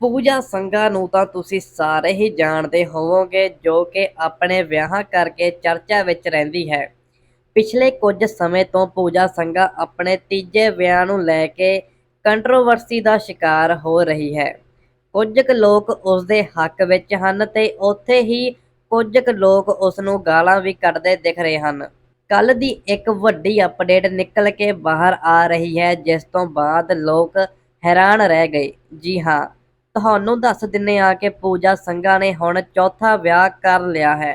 ਪੂਜਾ ਸੰਘਾ ਨੂੰ ਤਾਂ ਤੁਸੀਂ ਸਾਰੇ ਹੀ ਜਾਣਦੇ ਹੋਵੋਗੇ, ਜੋ ਕਿ ਆਪਣੇ ਵਿਆਹਾਂ ਕਰਕੇ ਚਰਚਾ ਵਿੱਚ ਰਹਿੰਦੀ ਹੈ। ਪਿਛਲੇ ਕੁਝ ਸਮੇਂ ਤੋਂ ਪੂਜਾ ਸੰਘਾ ਆਪਣੇ ਤੀਜੇ ਵਿਆਹ ਨੂੰ ਲੈ ਕੇ ਕੰਟਰੋਵਰਸੀ ਦਾ ਸ਼ਿਕਾਰ ਹੋ ਰਹੀ ਹੈ। ਕੁਝ ਕੁ ਲੋਕ ਉਸ ਦੇ ਹੱਕ ਵਿੱਚ ਹਨ ਤੇ ਉੱਥੇ ਹੀ ਕੁਝ ਕੁ ਲੋਕ ਉਸ ਨੂੰ ਗਾਲਾਂ ਵੀ ਕੱਢਦੇ ਦਿਖ ਰਹੇ ਹਨ। ਕੱਲ ਦੀ ਇੱਕ ਵੱਡੀ ਅਪਡੇਟ ਨਿਕਲ ਕੇ ਬਾਹਰ ਆ ਰਹੀ ਹੈ, ਜਿਸ ਤੋਂ ਬਾਅਦ ਲੋਕ ਹੈਰਾਨ ਰਹਿ ਗਏ। ਜੀ ਹਾਂ ਤੁਹਾਨੂੰ ਦੱਸ ਦਿੰਨੇ ਆ ਕਿ ਪੂਜਾ ਸੰਘਾ ਨੇ ਹੁਣ ਚੌਥਾ ਵਿਆਹ ਕਰ ਲਿਆ ਹੈ।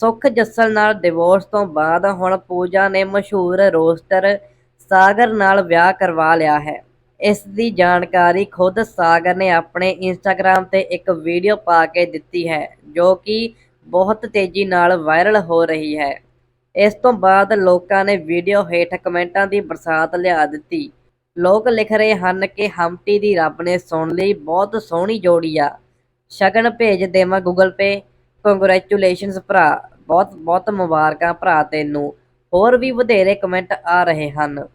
ਸੁਖ ਜੱਸਲ ਨਾਲ ਡਿਵੋਰਸ ਤੋਂ ਬਾਅਦ ਹੁਣ ਪੂਜਾ ਨੇ ਮਸ਼ਹੂਰ ਰੋਸਟਰ ਸਾਗਰ ਨਾਲ ਵਿਆਹ ਕਰਵਾ ਲਿਆ ਹੈ। ਇਸ ਦੀ ਜਾਣਕਾਰੀ ਖੁਦ ਸਾਗਰ ਨੇ ਆਪਣੇ ਇੰਸਟਾਗ੍ਰam ਤੇ ਇੱਕ ਵੀਡੀਓ ਪਾ ਕੇ ਦਿੱਤੀ ਹੈ, ਜੋ ਕਿ ਬਹੁਤ ਤੇਜ਼ੀ ਨਾਲ ਵਾਇਰਲ ਹੋ ਰਹੀ ਹੈ। ਇਸ ਤੋਂ ਬਾਅਦ ਲੋਕਾਂ ਨੇ ਵੀਡੀਓ ਹੇਠ ਕਮੈਂਟਾਂ ਦੀ ਬਰਸਾਤ ਲਿਆ ਦਿੱਤੀ। ਲੋਕ ਲਿਖ ਰਹੇ ਹਨ ਕਿ ਹਮਟੀ ਦੀ ਰੱਬ ਨੇ ਸੁਣ ਲਈ ਬਹੁਤ ਸੋਹਣੀ ਜੋੜੀ ਆ। ਸ਼ਗਨ ਭੇਜ ਦੇਵਾਂ ਗੂਗਲ ਪੇ ਕੰਗ੍ਰੈਚੁਲੇਸ਼ਨਸ ਭਰਾ। ਬਹੁਤ ਬਹੁਤ ਮੁਬਾਰਕਾਂ ਭਰਾ ਤੈਨੂੰ। ਹੋਰ ਵੀ ਵਧੇਰੇ ਕਮੈਂਟ ਆ ਰਹੇ ਹਨ।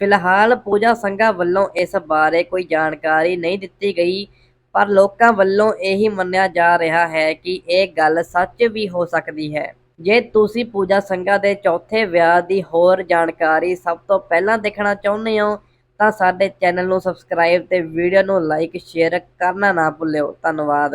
ਫਿਲਹਾਲ ਪੂਜਾ ਸੰਘਾ ਵੱਲੋਂ ਇਸ ਬਾਰੇ ਕੋਈ ਜਾਣਕਾਰੀ ਨਹੀਂ ਦਿੱਤੀ ਗਈ, ਪਰ ਲੋਕਾਂ ਵੱਲੋਂ ਇਹੀ ਮੰਨਿਆ ਜਾ ਰਿਹਾ ਹੈ ਕਿ ਇਹ ਗੱਲ ਸੱਚ ਵੀ ਹੋ ਸਕਦੀ ਹੈ। ਜੇ ਤੁਸੀਂ ਪੂਜਾ ਸੰਘਾ ਦੇ ਚੌਥੇ ਵਿਆਹ ਦੀ ਹੋਰ ਜਾਣਕਾਰੀ ਸਭ ਤੋਂ ਪਹਿਲਾਂ ਦੇਖਣਾ ਚਾਹੁੰਦੇ ਹੋ ਤਾਂ ਸਾਡੇ ਚੈਨਲ ਨੂੰ ਸਬਸਕ੍ਰਾਈਬ ਤੇ ਵੀਡੀਓ ਨੂੰ ਲਾਈਕ ਸ਼ੇਅਰ ਕਰਨਾ ਨਾ ਭੁੱਲਿਓ। ਧੰਨਵਾਦ।